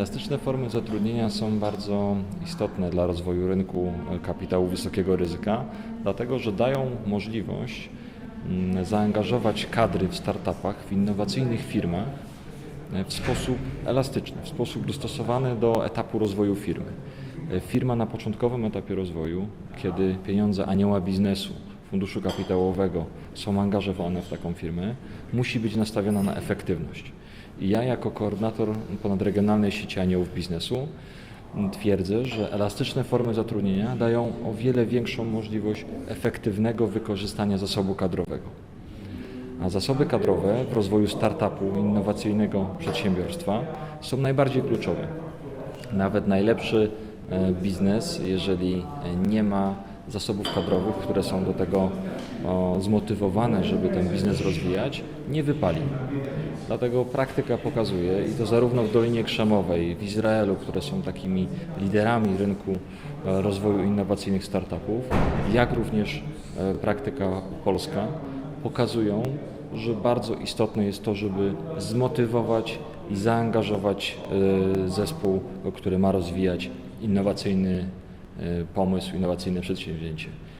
Elastyczne formy zatrudnienia są bardzo istotne dla rozwoju rynku kapitału wysokiego ryzyka, dlatego że dają możliwość mm, zaangażować kadry w startupach, w innowacyjnych firmach e, w sposób elastyczny, w sposób dostosowany do etapu rozwoju firmy. E, Firma na początkowym etapie rozwoju, kiedy pieniądze anioła biznesu, funduszu kapitałowego są angażowane w taką firmę, musi być nastawiona na efektywność. Ja jako koordynator ponadregionalnej sieci aniołów biznesu twierdzę, że elastyczne formy zatrudnienia dają o wiele większą możliwość efektywnego wykorzystania zasobu kadrowego. A zasoby kadrowe w rozwoju startupu, innowacyjnego przedsiębiorstwa są najbardziej kluczowe. Nawet najlepszy e, biznes, jeżeli nie ma zasobów kadrowych, które są do tego o, zmotywowane, żeby ten biznes rozwijać, nie wypali. Dlatego praktyka pokazuje, i to zarówno w Dolinie Krzemowej, w Izraelu, które są takimi liderami rynku e, rozwoju innowacyjnych startupów, jak również e, praktyka polska, pokazują, że bardzo istotne jest to, żeby zmotywować i zaangażować e, zespół, który ma rozwijać innowacyjny pomysł, innowacyjne przedsięwzięcie.